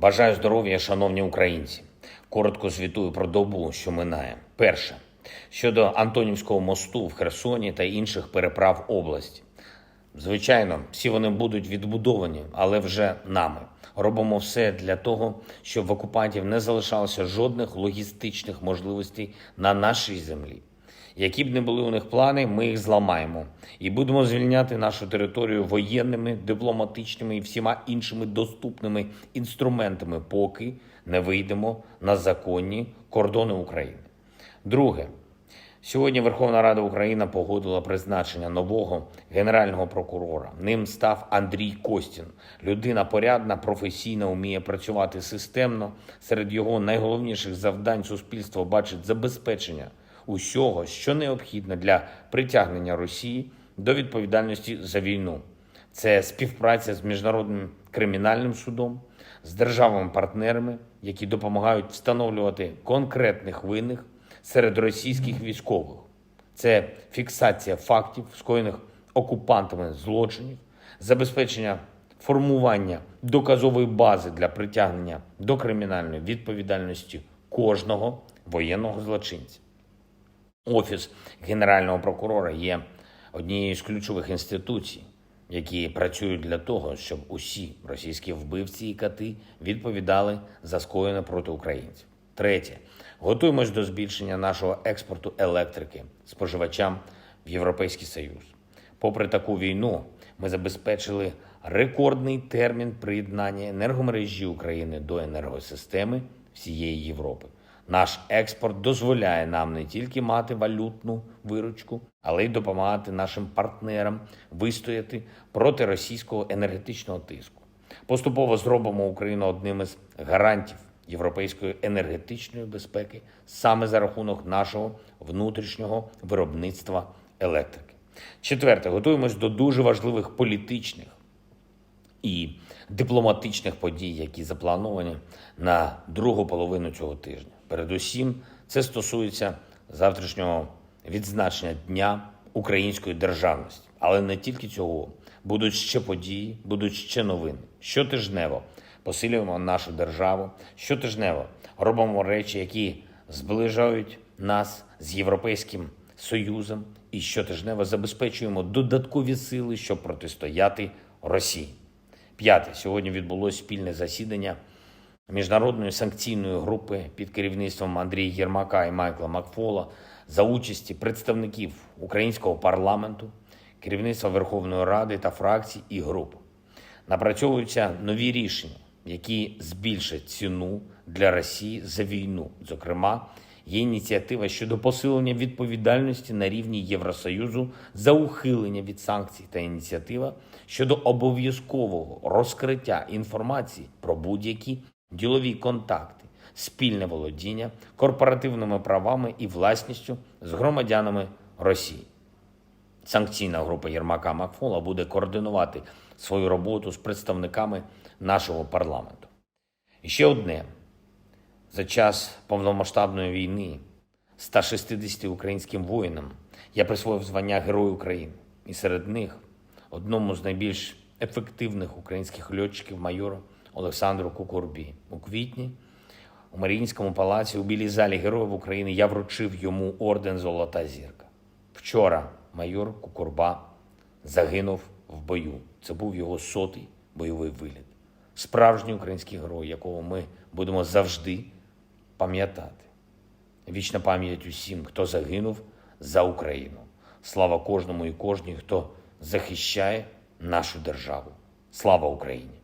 Бажаю здоров'я, шановні українці. Коротко звітую про добу, що минає. Перше щодо Антонівського мосту в Херсоні та інших переправ області. Звичайно, всі вони будуть відбудовані, але вже нами. Робимо все для того, щоб в окупантів не залишалося жодних логістичних можливостей на нашій землі. Які б не були у них плани, ми їх зламаємо і будемо звільняти нашу територію воєнними, дипломатичними і всіма іншими доступними інструментами, поки не вийдемо на законні кордони України. Друге, Сьогодні Верховна Рада України погодила призначення нового генерального прокурора. Ним став Андрій Костін. Людина порядна, професійна, вміє працювати системно. Серед його найголовніших завдань суспільство бачить забезпечення усього, що необхідно для притягнення Росії до відповідальності за війну. Це співпраця з міжнародним кримінальним судом, з державами-партнерами, які допомагають встановлювати конкретних винних серед російських військових. Це фіксація фактів, скоєних окупантами злочинів, забезпечення формування доказової бази для притягнення до кримінальної відповідальності кожного воєнного злочинця. Офіс Генерального прокурора є однією з ключових інституцій, які працюють для того, щоб усі російські вбивці і кати відповідали за скоєне проти українців. Третє, готуємось до збільшення нашого експорту електрики споживачам в Європейський Союз. Попри таку війну, ми забезпечили рекордний термін приєднання енергомережі України до енергосистеми всієї Європи. Наш експорт дозволяє нам не тільки мати валютну виручку, але й допомагати нашим партнерам вистояти проти російського енергетичного тиску. Поступово зробимо Україну одним із гарантів європейської енергетичної безпеки саме за рахунок нашого внутрішнього виробництва електрики. Четверте, готуємось до дуже важливих політичних і дипломатичних подій, які заплановані на другу половину цього тижня. Передусім, це стосується завтрашнього відзначення Дня української державності, але не тільки цього. Будуть ще події, будуть ще новини. Щотижнево посилюємо нашу державу. Щотижнево робимо речі, які зближають нас з Європейським Союзом, і щотижнево забезпечуємо додаткові сили, щоб протистояти Росії. П'яте сьогодні відбулося спільне засідання міжнародної санкційної групи під керівництвом Андрія Єрмака і Майкла Макфола за участі представників українського парламенту, керівництва Верховної Ради та фракцій і груп. Напрацьовуються нові рішення, які збільшать ціну для Росії за війну. Зокрема, є ініціатива щодо посилення відповідальності на рівні Євросоюзу за ухилення від санкцій та ініціатива щодо обов'язкового розкриття інформації про будь-які ділові контакти, спільне володіння корпоративними правами і власністю з громадянами Росії. Санкційна група Єрмака Макфола буде координувати свою роботу з представниками нашого парламенту. І ще одне: за час повномасштабної війни 160 українським воїнам я присвоїв звання Герой України. І серед них одному з найбільш ефективних українських льотчиків майору Олександру Кукурбі. У квітні у Маріїнському палаці у Білій залі Героїв України я вручив йому орден Золота зірка. Вчора майор Кукурба загинув в бою. Це був його сотий бойовий виліт. Справжній український герой, якого ми будемо завжди пам'ятати. Вічна пам'ять усім, хто загинув за Україну. Слава кожному і кожній, хто захищає нашу державу. Слава Україні!